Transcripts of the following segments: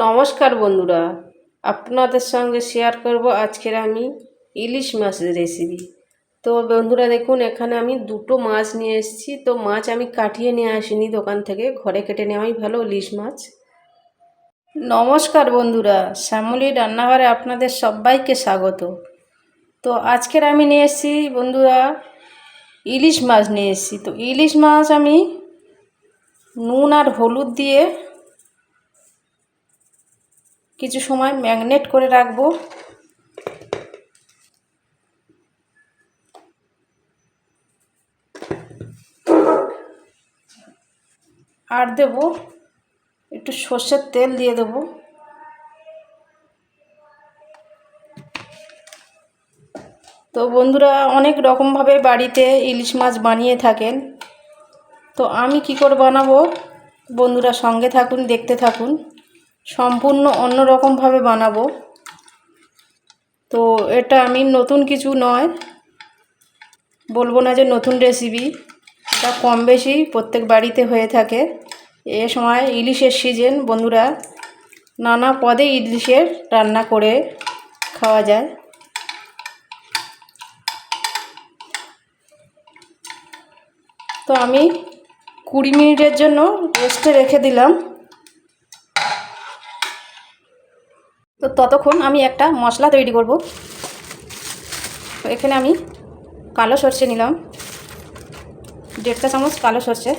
নমস্কার বন্ধুরা, আপনাদের সঙ্গে শেয়ার করব আজকের আমি ইলিশ মাছের রেসিপি তো বন্ধুরা দেখুন, এখানে আমি দুটো মাছ নিয়ে এসেছি। তো মাছ আমি কাটিয়ে নিয়ে আসিনি দোকান থেকে, ঘরে কেটে নেওয়াই ভালো ইলিশ মাছ। নমস্কার বন্ধুরা, শ্যামলী রান্নাঘরে আপনাদের সবাইকে স্বাগত। তো আজকের আমি নিয়ে এসেছি বন্ধুরা, ইলিশ মাছ নিয়ে এসেছি। তো ইলিশ মাছ আমি নুন আর হলুদ দিয়ে কিছু সময় ম্যাগনেট করে রাখব। আর দেব একটু সর্ষের তেল দিয়ে দেবো। তো বন্ধুরা, অনেক রকমভাবে বাড়িতে ইলিশ মাছ বানিয়ে থাকেন। তো আমি কি করে বানাবো? বন্ধুরা সঙ্গে থাকুন, দেখতে থাকুন। সম্পূর্ণ অন্য রকমভাবে বানাবো। তো এটা আমি নতুন কিছু নয়, বলব না যে নতুন রেসিপি এটা কম বেশি প্রত্যেক বাড়িতে হয়ে থাকে। এ সময় ইলিশের সিজন বন্ধুরা, নানা পদে ইলিশের রান্না করে খাওয়া যায়। তো আমি কুড়ি মিনিটের জন্য রেস্টে রেখে দিলাম। তো ততক্ষণ আমি একটা মশলা তৈরি করব। তো এখানে আমি কালো সর্ষে নিলাম। দেড় চা চামচ কালো সর্ষে।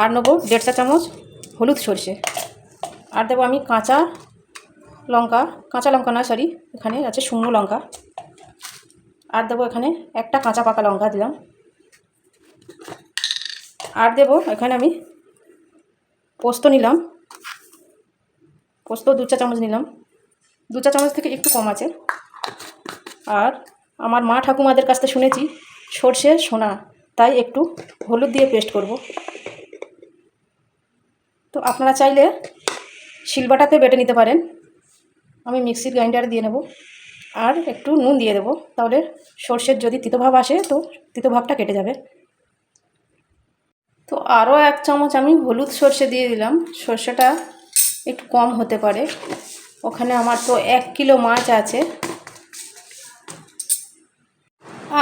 আর নেব দেড় চা চামচ হলুদ সর্ষে। আর দেবো আমি কাঁচা লঙ্কা কাঁচা লঙ্কা না সরি এখানে আছে শুকনো লঙ্কা। আর দেবো এখানে একটা কাঁচা পাকা লঙ্কা দিলাম। আর দেবো এখানে আমি পোস্ত নিলাম। পোস্ত দু চা চামচ নিলাম। দু চা চামচ থেকে একটু কম আছে। আর আমার মা ঠাকুমাদের কাছ থেকে শুনেছি, সর্ষে, সোনা। তাই একটু হলুদ দিয়ে পেস্ট করব। তো আপনারা চাইলে শিলবাটাতে বেটে নিতে পারেন। আমি মিক্সির গ্রাইন্ডারে দিয়ে নেব। আর একটু নুন দিয়ে দেবো। তাহলে সর্ষের যদি তিতভাব আসে, তো তিতভাবটা কেটে যাবে। তো আরও এক চামচ আমি হলুদ সর্ষে দিয়ে দিলাম। সর্ষেটা একটু কম হতে পারে। ওখানে আমার তো এক কিলো মাছ আছে।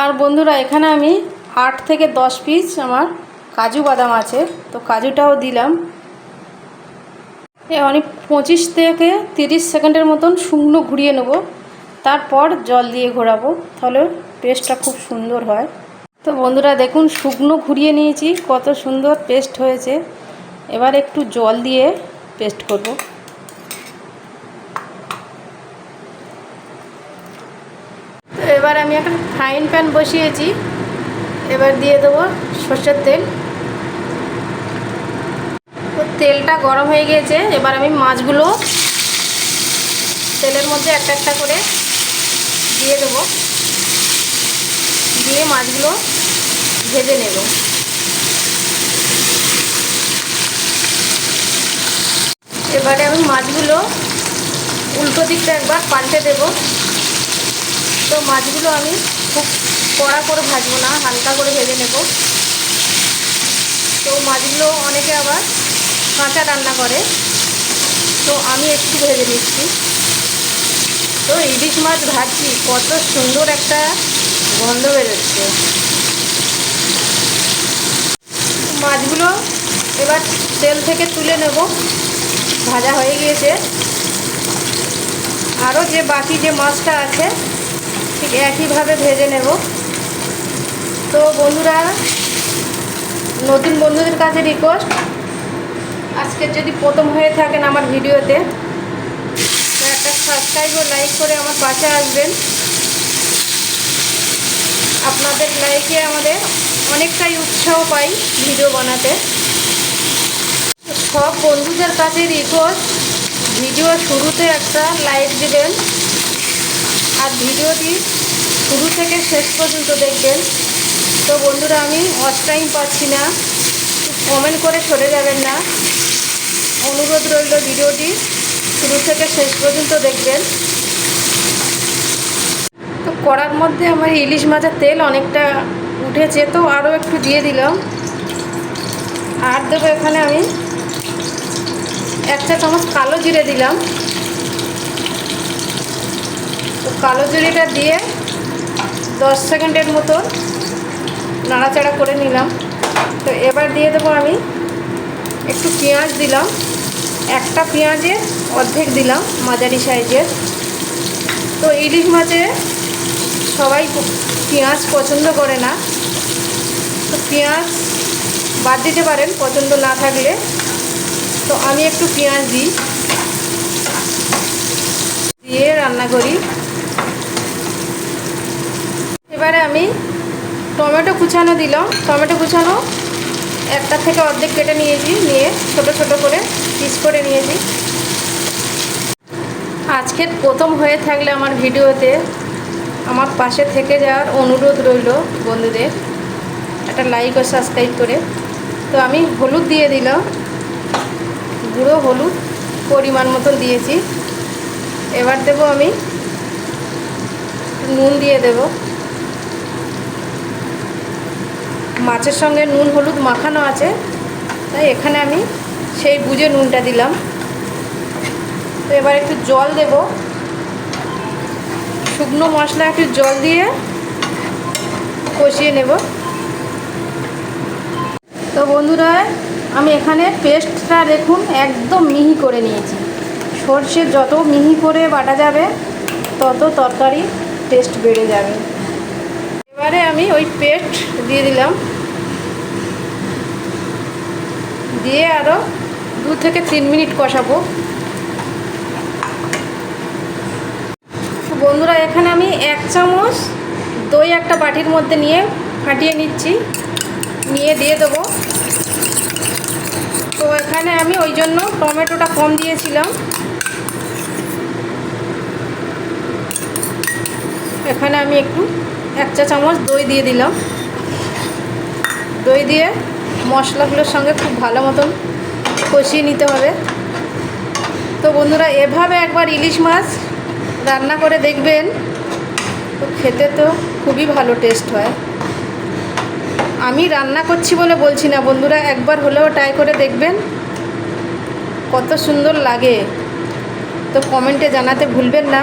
আর বন্ধুরা, এখানে আমি আট থেকে দশ পিস আমার কাজু বাদাম আছে। তো কাজুটাও দিলাম। এ আমি পঁচিশ থেকে তিরিশ সেকেন্ডের মতন শুকনো ঘুরিয়ে নেব। তারপর জল দিয়ে ঘোরাবো। তাহলে পেস্টটা খুব সুন্দর হয়। তো বন্ধুরা, দেখুন, শুকনো ঘুরিয়ে নিয়েছি। কত সুন্দর পেস্ট হয়েছে। এবার একটু জল দিয়ে পেস্ট করব। তো এবার আমি একটা ফ্রাইং প্যান বসিয়েছি। এবার দিয়ে দেবো সর্ষের তেল। তেলটা গরম হয়ে গিয়েছে, এবার আমি মাছগুলো তেলের মধ্যে একটা একটা করে দিয়ে দেবো। দিয়ে মাছগুলো ভেজে নেব। এবারে আমি মাছগুলো উল্টো দিকটা একবার পাল্টে দেব। তো মাছগুলো আমি খুব কড়া করে ভাজবো না, হালকা করে ভেজে নেব। তো মাছগুলো অনেকে আবার কাঁচা রান্না করে। তো আমি একটু ভেজে নিচ্ছি। তো ইলিশ মাছ ভাজছি, কত সুন্দর একটা গন্ধ বেরোচ্ছে। মাছগুলো এবার তেল থেকে তুলে নেব। ভাজা হয়ে গিয়েছে। আরও যে বাকি যে মাছটা আছে, ঠিক একইভাবে ভেজে নেব। তো বন্ধুরা, নতুন বন্ধুদের কাছে রিকোয়েস্ট আজকে যদি প্রথম হয়ে থাকেন আমার ভিডিওতে, তো একটা সাবস্ক্রাইব ও লাইক করে আমার পাশে আসবেন। আপনাদের লাইকে আমাদের অনেকটাই উৎসাহ পাই ভিডিও বানাতে। সব বন্ধুদের কাছে রিকোয়েস্ট ভিডিও শুরুতে একটা লাইক দেবেন। আর ভিডিওটি শুরু থেকে শেষ পর্যন্ত দেখবেন। তো বন্ধুরা, আমি অস টাইম পাচ্ছি না। কমেন্ট করে সরে যাবেন না। অনুরোধ রইল ভিডিওটি শুরু থেকে শেষ পর্যন্ত দেখবেন। তো কড়ার মধ্যে আমার ইলিশ মাছের তেল অনেকটা উঠেছে, তো আরও একটু দিয়ে দিলাম। আর দেবো এখানে আমি এক চা চামচ কালো জিরে দিলাম। তো কালো জিরেটা দিয়ে দশ সেকেন্ডের মতো নাড়াচাড়া করে নিলাম। তো এবার দিয়ে দেবো আমি একটু পেঁয়াজ দিলাম। একটা পেঁয়াজের অর্ধেক দিলাম মাঝারি সাইজের। তো ইলিশ মাছে সবাই পেঁয়াজ পছন্দ করে না। তো পেঁয়াজ বাদ দিতে পারেন, পছন্দ না থাকলে। তো আমি একটু পেঁয়াজ দিই। দিয়ে রান্না করি। এবারে আমি টমেটো কুচানো দিলাম। টমেটো কুচানো একটা থেকে অর্ধেক কেটে নিয়েছি, নিয়ে ছোট ছোট করে পিস করে নিয়েছি। আজকের প্রথম হয়ে থাকলে আমার ভিডিওতে আমার পাশে থেকে যাওয়ার অনুরোধ রইল বন্ধুদের। একটা লাইক ও সাবস্ক্রাইব করে। তো আমি হলুদ দিয়ে দিলাম। গুঁড়ো হলুদ পরিমাণ মতন দিয়েছি। এবার দেব আমি নুন দিয়ে দেব। মাছের সঙ্গে নুন হলুদ মাখানো আছে, তাই এখানে আমি সেই বুঝে নুনটা দিলাম। তো এবার একটু জল দেব। শুকনো মশলা একটু জল দিয়ে কষিয়ে নেব। তো বন্ধুরা আমি এখানে পেস্টটা দেখুন, একদম মিহি করে নিয়েছি। সর্ষে যত মিহি করে বাটা যাবে, তত তরকারি টেস্ট বেড়ে যাবে। এবারে আমি ওই পেস্ট দিয়ে দিলাম। দিয়ে আরও দু থেকে তিন মিনিট কষাবো। বন্ধুরা, এখানে আমি এক চামচ দই একটা বাটির মধ্যে নিয়ে ফাটিয়ে নিচ্ছি। নিয়ে দিয়ে দেবো। তো এখানে আমি ওই জন্য টমেটোটা কম দিয়েছিলাম। এখানে আমি একটু এক চা চামচ দই দিয়ে দিলাম। দই দিয়ে মশলাগুলোর সঙ্গে খুব ভালো মতন কষিয়ে নিতে হবে। তো বন্ধুরা, এভাবে একবার ইলিশ মাছ রান্না করে দেখবেন, তো খেতে তো খুবই ভালো টেস্ট হয়। আমি রান্না করছি বলে বলছি না। বন্ধুরা, একবার হলেও ট্রাই করে দেখবেন। কত সুন্দর লাগে। তো কমেন্টে জানাতে ভুলবেন না।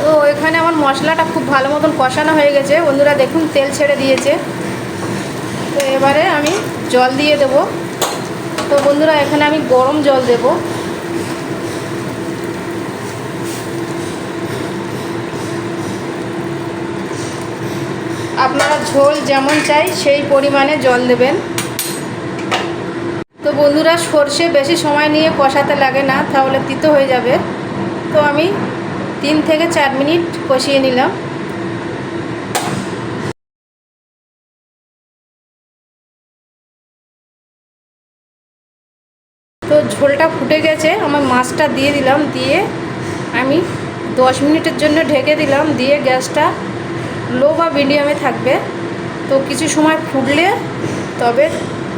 তো এখানে আমার মশলাটা খুব ভালো মতন কষানো হয়ে গেছে। বন্ধুরা, দেখুন, তেল ছেড়ে দিয়েছে। তো এবারে আমি জল দিয়ে দেব। তো বন্ধুরা, এখানে আমি গরম জল দেব। আপনারা ঝোল যেমন চাই, সেই পরিমাণে জল দেবেন। তো বন্ধুরা, সর্ষে বেশি সময় নিয়ে কষাতে লাগে না, তাহলে তিতো হয়ে যাবে। তো আমি তিন থেকে চার মিনিট কষিয়ে নিলাম। তো ঝোলটা ফুটে গেছে, আমার মাছটা দিয়ে দিলাম, দিয়ে আমি দশ মিনিটের জন্য ঢেকে দিলাম, দিয়ে গ্যাসটা লো বা মিডিয়ামে থাকবে। তো কিছু সময় ফুটলে তবে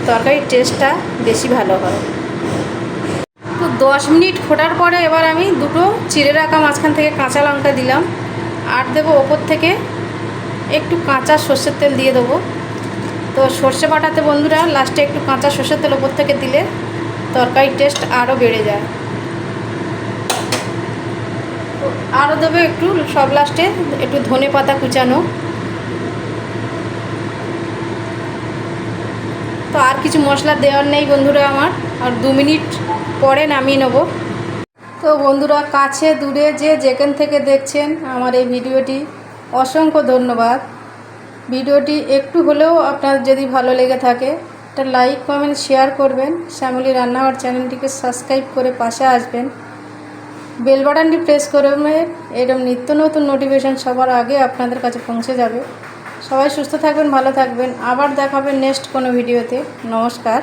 তরকারির টেস্টটা বেশি ভালো হয়। তো দশ মিনিট ফোটার পরে এবার আমি দুটো চিড়ে রাখা মাঝখান থেকে কাঁচা লঙ্কা দিলাম। আর দেবো ওপর থেকে একটু কাঁচা সর্ষের তেল দিয়ে দেবো। তো সর্ষে বাটাতে বন্ধুরা লাস্টে একটু কাঁচা সর্ষের তেল ওপর থেকে দিলে তরকারির টেস্ট আরও বেড়ে যায় তো আরও দেবে একটু, সব লাস্টে একটু ধনে পাতা কুচানো। তো আর কিছু মশলা দেওয়ার নেই বন্ধুরা আমার, আর দু মিনিট পরে নামিয়ে নেব। তো বন্ধুরা কাছে দূরে যে যেখান থেকে দেখছেন আমার এই ভিডিওটি, অসংখ্য ধন্যবাদ। ভিডিওটি একটু হলেও আপনার যদি ভালো লেগে থাকে, একটা লাইক কমেন্ট শেয়ার করবেন। শ্যামলি রান্নাঘর চ্যানেলটিকে সাবস্ক্রাইব করে পাশে আসবেন। বেল বাটনটি প্রেস করবেন এরকম নিত্য নতুন নোটিফিকেশান সবার আগে আপনাদের কাছে পৌঁছে যাবে। সবাই সুস্থ থাকবেন, ভালো থাকবেন। আবার দেখাবেন নেক্সট কোনো ভিডিওতে নমস্কার।